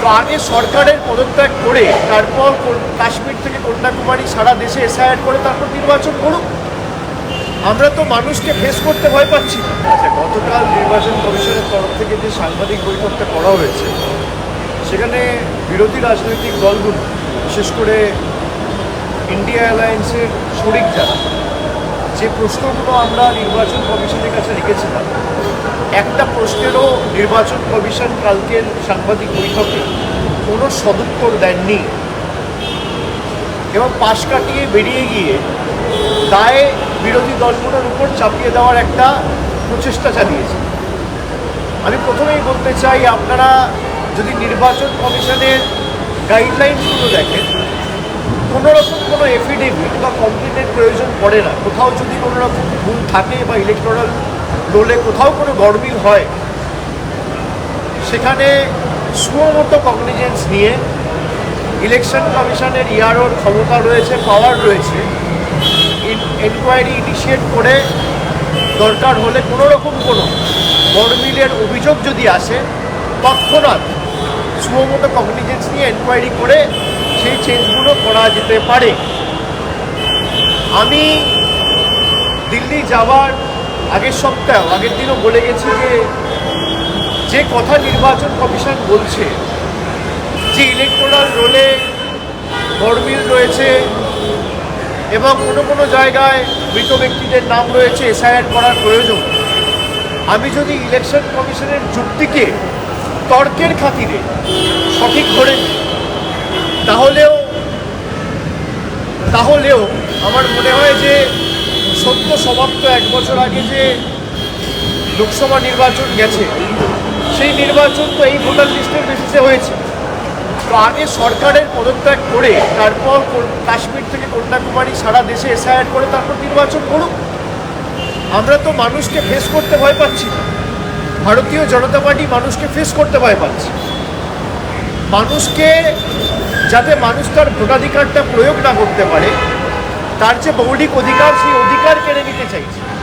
তো আগে সরকারের পদত্যাগ করে তারপর কাশ্মীর থেকে কন্যাকুমারী সারা দেশে এসআইআর করে তারপর নির্বাচন করুক। আমরা তো মানুষকে ফেস করতে ভয় পাচ্ছি। আচ্ছা গতকাল নির্বাচন কমিশনের তরফ থেকে যে সাংবাদিক বৈঠকটা করা হয়েছে, সেখানে বিরোধী রাজনৈতিক দলগুলো, বিশেষ করে ইন্ডিয়া অ্যালায়েন্সের শরিক যারা যে প্রশ্নগুলো আমরা নির্বাচন কমিশনের কাছে রেখেছিলাম, একটা প্রশ্নেরও নির্বাচন কমিশন কালকের সাংবাদিক বৈঠকে কোনো সদুত্তর দেননি। এবং পাশ কাটিয়ে বেরিয়ে গিয়ে দায়ে বিরোধী দলগুলোর উপর চাপিয়ে দেওয়ার একটা প্রচেষ্টা চালিয়েছে। আমি প্রথমেই বলতে চাই, আপনারা যদি নির্বাচন কমিশনের গাইডলাইনসগুলো দেখেন, কোনোরকম কোনো এফিডেভিট বা কমপ্লেনের প্রয়োজন পড়ে না। কোথাও যদি কোনো রকম ভুল থাকে বা ইলেকট্রাল রোলে কোথাও কোনো গরমিল হয়, সেখানে সুমতো কগনিজেন্স নিয়ে ইলেকশন কমিশনের ইয়ারোর ক্ষমতা রয়েছে পাওয়ার রয়েছে এনকোয়ারি ইনিশিয়েট করে দরকার হলে কোনো রকম কোনো গরমিলের অভিযোগ যদি আসে, তৎক্ষণাৎ সুমতো কগনিজেন্স নিয়ে এনকোয়ারি করে সেই চেঞ্জগুলো করা যেতে পারে। আমি দিল্লি যাওয়ার আগের সপ্তাহ, আগের দিনও বলে গেছি যে যে কথা নির্বাচন কমিশন বলছে, যে ইলেকট্রাল রোলে গরমিল রয়েছে এবং কোনো কোনো জায়গায় মৃত ব্যক্তিদের নাম রয়েছে, এসআইআর করার প্রয়োজন। আমি যদি ইলেকশন কমিশনের যুক্তিকে তর্কের খাতিরে সঠিক ধরে তাহলেও তাহলেও আমার মনে হয় যে সত্য সমাপ্ত এক বছর আগে যে লোকসভা নির্বাচন গেছে, সেই নির্বাচন তো এই ভোটার লিস্টের বেসিসে হয়েছে। তো আগে সরকারের পদত্যাগ করে তারপর কাশ্মীর থেকে কন্যাকুমারী সারা দেশে এসআইআর করে তারপর নির্বাচন করুক। আমরা তো মানুষকে ফেস করতে ভয় পাচ্ছি ভারতীয় জনতা পার্টি মানুষকে ফেস করতে ভয় পাচ্ছে। মানুষকে যাতে মানুষ তার ভোটাধিকারটা প্রয়োগ না করতে পারে, তার যে মৌলিক অধিকার, সেই অধিকার কেড়ে নিতে চাইছে।